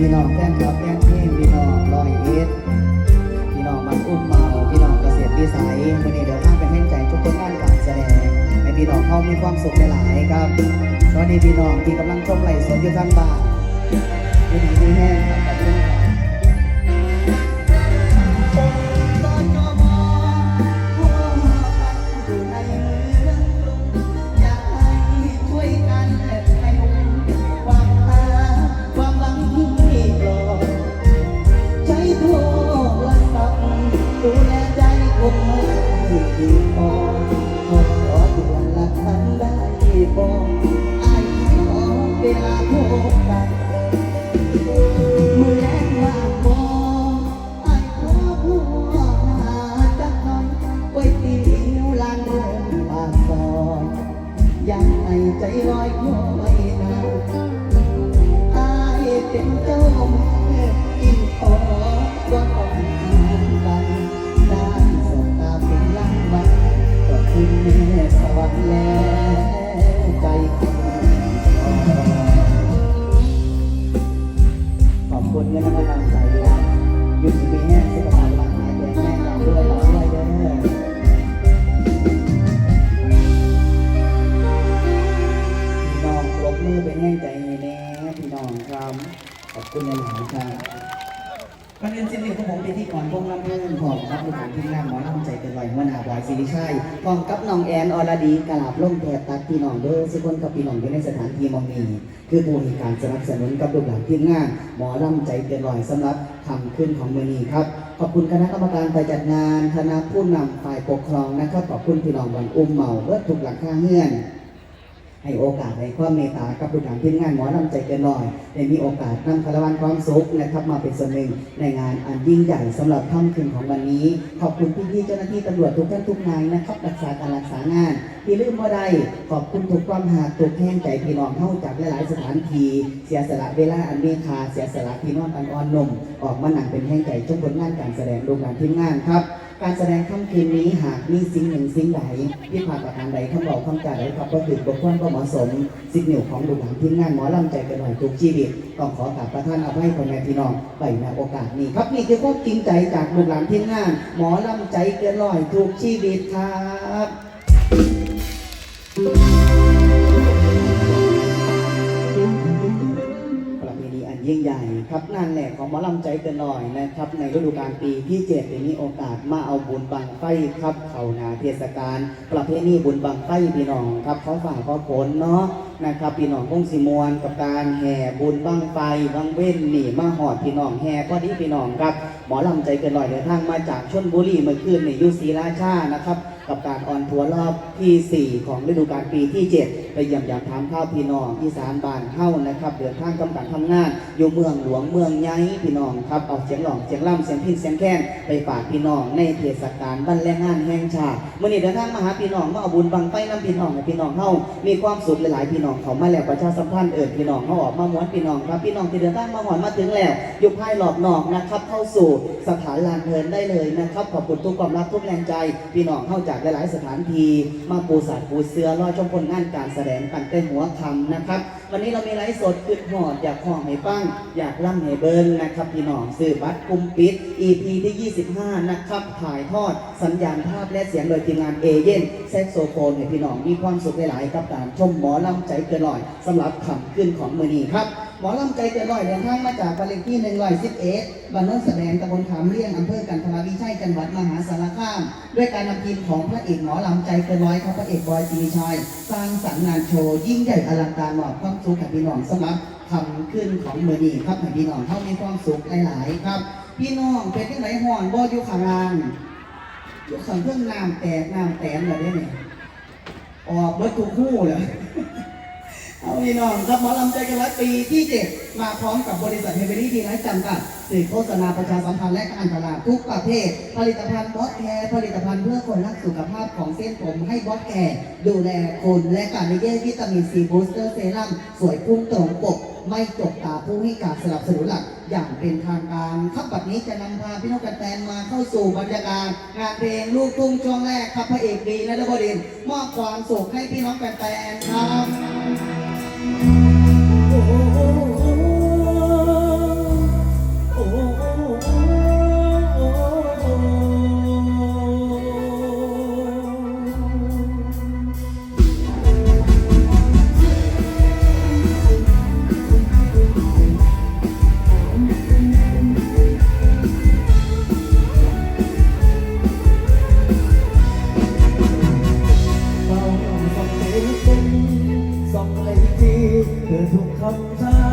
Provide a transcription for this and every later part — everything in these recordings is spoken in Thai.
พี่น้องแฟนคลับแฟนเพลงพี่น้องรอยเอ็ดพี่น้องมันอุ้มเมาพี่น้องเกษตรวิสัยวันนี้เดี๋ยว พี่น้องเขามีความสุขหลายๆครับตอนนี้พี่น้องที่กำลังชมไลฟ์สดอยู่ทางบ้านดีดีไม่แห้งครับ ครับประเด็นสิ่งหนึ่งของผมเป็นที่ก่อนพงลำเพิ่อนของรับผู้การที่งานหมอลำใจเกินไหวหัวหน้าบอยศิริชัยพร้อมกับน้องแอนอรดีกราบล่มแทบตัดพี่น้องเด้อสุคนกับพี่น้องอยู่ในสถานที่มองมีคือผู้ให้การสนับสนุนกับลูกหลานทีมงานหมอลำใจเกินไหวสำหรับทำขึ้นของมือนี้ครับขอบคุณคณะกรรมการฝ่ายจัดงานคณะผู้นำฝ่ายปกครองนะครับขอบคุณพี่น้องวันอุ้มเมาเบิดทุกหลังค่าเฮือน ให้โอกาสให้ความเมตตากับผู้การทีมงานหมอนำใจเกินหน่อยได้มีโอกาสนำคารวันความสุขนะครับมาเป็นส่วนหนึ่งในงานอันยิ่งใหญ่สำหรับค่ำคืนของวันนี้ ขอบคุณพี่ๆเจ้าหน้าที่ตำรวจทุกท่านทุกนายนะครับรักษาการรักษางานที่ลืมว่าได้ขอบคุณทุกความหากทุกแห้งใจพี่น้องเข้าจากหลายๆสถานที่เสียสละเวลาอันมีค่าเสียสละพี่น้องอันอ่อนนมออกมาหนังเป็นแห้งใจทุกผลงานการแสดงโรงงานทีมงานครับการแสดงค่ำคืนนี้หากมีสิ่งหนึ่งสิ่งใดที่ผ่านประการใดคำบอกคำจาใดครับก็ถือบกพร่องก็เหมาะสมสิ่งหนึ่งของลูกหลานทีมงานหมอลำใจกันหน่อยทุกชีวิตต้องขอกราบประทานอภัยพ่อแม่พี่น้องไปในโอกาสนี้ครับนี่คือความจริงใจจากลูกหลานทีมงาน หมอลำใจเกินร้อยทุกชีวิตครับ ยิ่งใหญ่ครับงานแหลกของหมอลำใจเกินหน่อยนะครับ ในฤดูกาลปีที่เจ็ดได้มีโอกาสมาเอาบุญบังไฟครับเขานาเทศกาลประเพณีบุญบังไฟพี่น้องครับเขาฝ่าเขาผลเนาะนะครับพี่น้องคงสิมวนกับการแห่บุญบังไฟบังเว้นหนีมาหอดพี่น้องแห่พอดีพี่น้องครับหมอลำใจเกินหน่อยเดินทางมาจากชนบุรีเมื่อคืนในยุศรีราชานะครับ กับการออนทัวร์รอบที่ 4 ของฤดูกาลปีที่ 7 ไปเยี่ยมยามถามข้าวพี่น้องอีสานบานเฮ้านะครับ เดินทางกำลังทำงานอยู่เมืองหลวงเมืองใหญ่พี่น้องครับเอาเสียงหลองเสียงล่ำเสียงพินเสียงแค้นไปฝากพี่น้องในเทศกาลบ้านแรงงานแห่งชาติมื่อนี้เดินทางมาหาพี่น้องมาเอาบุญบังไฟน้ำพี่น้องให้พี่น้องเฮามีความสุขหลายๆพี่น้องเขามาแล้วประชาสัมพันธ์เอิญพี่น้องเขาออกมาม้วนพี่น้องครับพี่น้องที่เดินทางมาหอนมาถึงแล้วยู่ภายหลอบนอกนะครับ เข้าสู่สถานลานเพลินได้เลยนะครับขอบคุณทุกความรักทุกแรงใจพี่น้องเข้าจากหลายๆสถานที่มาปูสาดปูเสือรอชมผลงานการแสดงกันเต้นหัวคำนะครับ วันนี้เรามีไลฟ์สดขึ้นหอดอยากห้องให้ฟังอยากล่ำให้เบิ้ลนะครับพี่น้องสื่อบัตรกุมปิด EP ที่ 25 นะครับถ่ายทอดสัญญาณภาพและเสียงโดยทีมงานเอเย่นแซกโซโฟนให้พี่น้องมีความสุขหลายๆกับการชมหมอลำใจเกินร้อยสำหรับคำขึ้นของมือนี้ครับ หมอลำใจเกินร้อยเดินทางมาจากบ้านเลขที่111บ้านโนนแสดงตำบลขามเลี่ยงอำเภอกันทราวิชัยจังหวัดมหาสารคาม ด้วยการนำทีมของพระเอกหมอลำใจเกินร้อยครับพระเอกบอยซีชัยสร้างสรรค์งานโชว์ยิ่งใหญ่อลังการมอบความสุขให้พี่น้องสำหรับคำขึ้นของมือนี้ครับให้พี่น้องเขามีความสุขหลายๆครับ พี่น้องเป็นที่ไหนห่อนบ่อยู่ข้างล่างอยู่ข้างเครื่องน้ำแตกน้ำแตนอะไรเนี่ยออกเบิดทุกคู่เลย พี่น้องครับหมอลำใจกันร้ปีที่7มาพร้อมกับบริษัทเฮเบอรี่ดีไลท์จำกัดสื่อโฆษณาประชาสัมพันธ์และการตลาดทุกประเภท ผลิตภัณฑ์บอสแคร์ผลิตภัณฑ์เพื่อคนรักสุขภาพของเส้นผมให้บอสแคร์ดูแลคุณและการในเย่วิตามินซีบูสเตอร์เซรั่มสวยพุ่งตรงปก ไม่จกตาผู้ให้การสนับสนุนหลักอย่างเป็นทางการครับบัดนี้จะนำพาพี่น้องกันแตนมาเข้าสู่บรรยากาศงานเพลงลูกทุ่งช่วงแรกครับพระเอกดีและบดินมอบความสุขให้พี่น้องกันแตนครับ คำท่า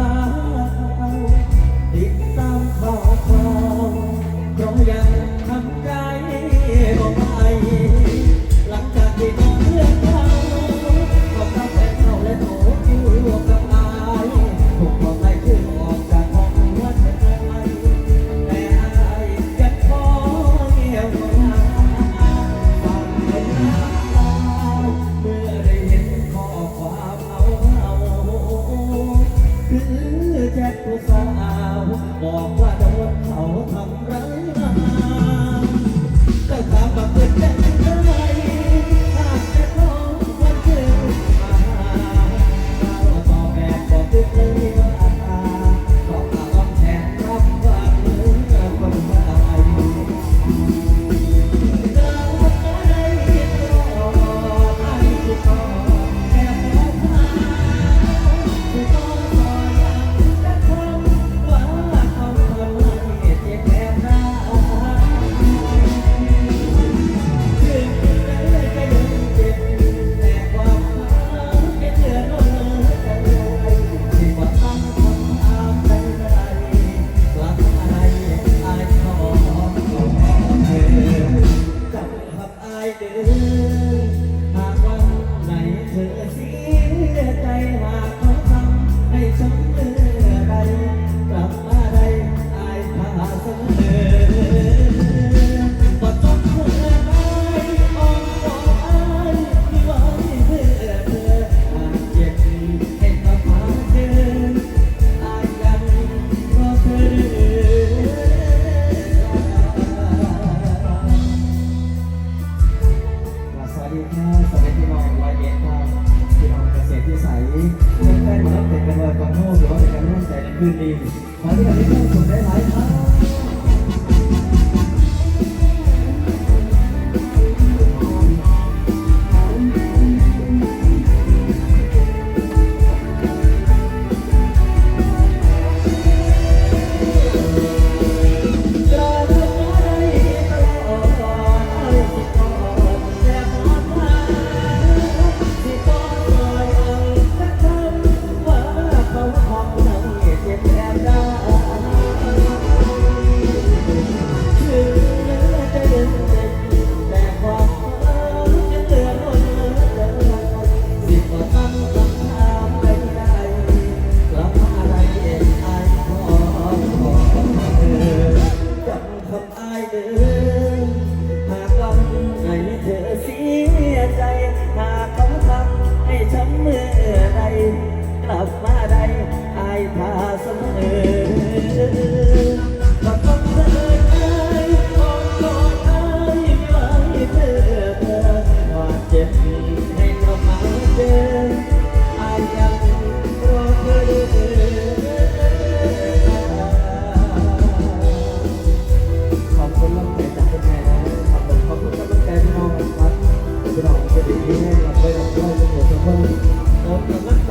เราจะติดที่ให้เราไปรับข้อเสนอสังคมเราสามารถ